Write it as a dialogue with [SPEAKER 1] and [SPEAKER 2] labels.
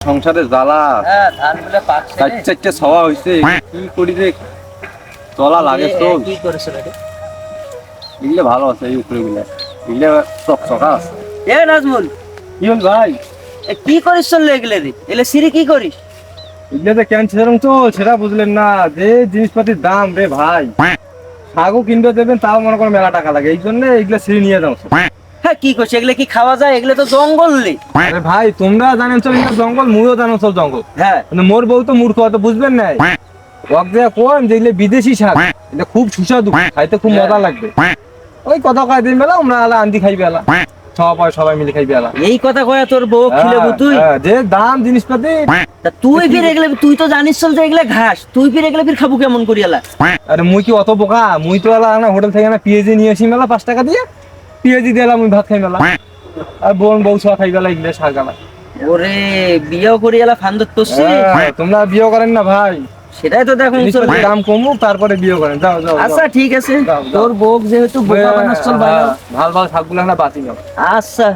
[SPEAKER 1] সংসারে জ্বালা।
[SPEAKER 2] হ্যাঁ
[SPEAKER 1] চার চারটে সওয়া হয়েছে কি করি রে? চলা লাগে তো
[SPEAKER 2] এ, কি করেছে
[SPEAKER 1] এগুলো ভালো আছে এই উপরে গুলা এগুলো চকচকা আছে।
[SPEAKER 2] এ নাজমুল।
[SPEAKER 1] কি হল ভাই?
[SPEAKER 2] কি করিস চললে এগুলো রে? এলে সিরি কি করিস?
[SPEAKER 1] এগুলো তো কেন সেরকম তো সেটা বুঝলেন না। যে জিনিসপাতির দাম রে ভাই। শাকও কিনতে দেবেন তাও মনে করো মেলা টাকা লাগে। এই জন্য এগুলো সিঁড়ি নিয়ে যাও।
[SPEAKER 2] হ্যাঁ। কি করছিস এগুলো কি খাওয়া যায়? এগুলো তো জঙ্গল রে।
[SPEAKER 1] ভাই তোমরা জানেন চল জঙ্গল মুইও জানো চল জঙ্গল।
[SPEAKER 2] হ্যাঁ।
[SPEAKER 1] মোর বউ তো মূর্খ অত বুঝবেন না ওয়াক কোন যে এগুলো বিদেশি শাক? এটা খুব সুস্বাদু খাইতে খুব মজা লাগবে। ওই কথা কয় দিন বেলা আমরা আলা আন্দি খাইবে আলা। সবাই সবাই মিলে খাইবে আলা।
[SPEAKER 2] এই কথা কয়া তোর বউ খিলেবু তুই?
[SPEAKER 1] হ্যাঁ, যে দাম জিনিসপাতি।
[SPEAKER 2] তা তুই ফির এগুলো তুই তো জানিস চল যে এগুলো ঘাস। তুই ফির এগুলো ফির খাব কেমন করি এলা
[SPEAKER 1] আরে মুই কি অত বোকা? মুই তো আলা না হোটেল থেকে না পিএজি নিয়ে আসি মেলা পাঁচ টাকা দিয়ে। পিএজি দিয়ে আমি মুই ভাত খাই মেলা আর বোন বউ ছোয়া খাই বেলা এগুলো শাক গেলাম
[SPEAKER 2] ওরে বিয়েও করি এলা ফান্দত করছি?
[SPEAKER 1] তোমরা বিয়ে করেন না ভাই।
[SPEAKER 2] সেটাই তো
[SPEAKER 1] দেখো দাম কমুক তারপরে বিয়ে করেন। যাও যাও।
[SPEAKER 2] আচ্ছা ঠিক আছে। তোর বউ যেহেতু বোকা বানাস চল ভালো
[SPEAKER 1] হ্যাঁ, ভালো ভালো শাকগুলো না বাঁচি যাও
[SPEAKER 2] আচ্ছা।